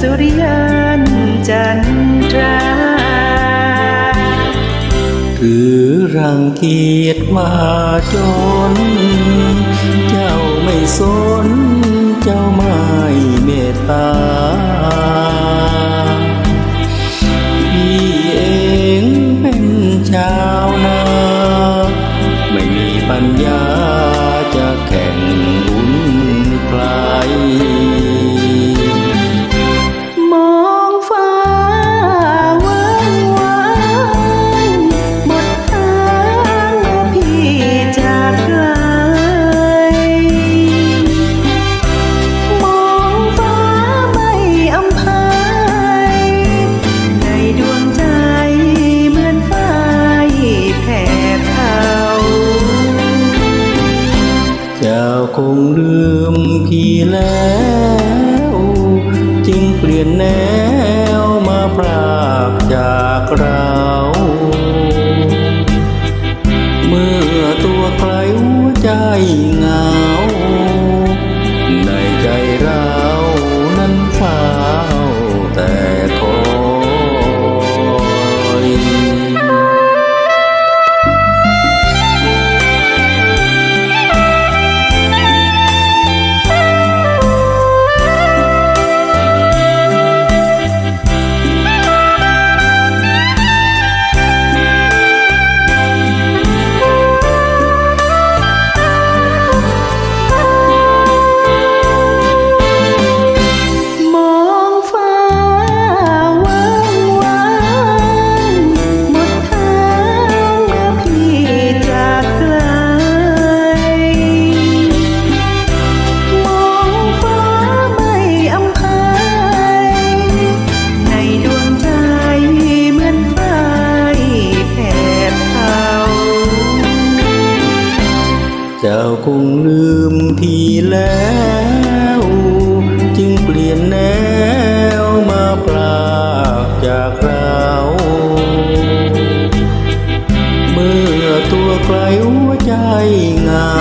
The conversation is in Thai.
สุริยันจันทราถือรังเกียจมาจน เจ้าไม่สน เจ้าไม่เมตตาพี่เองเป็นชาวนา ไม่มีปัญญาจะแข่งบุญใคร คงลืมพี่แล้ว จึงเปลี่ยนแนวมาพรากจากเรา เมื่อตัวใครหัวใจเหงา เจ้าคงลืมพี่แล้ว จึงเปลี่ยนแนวมาปรากจากเราเมื่อตัวใครหัวใจเหงา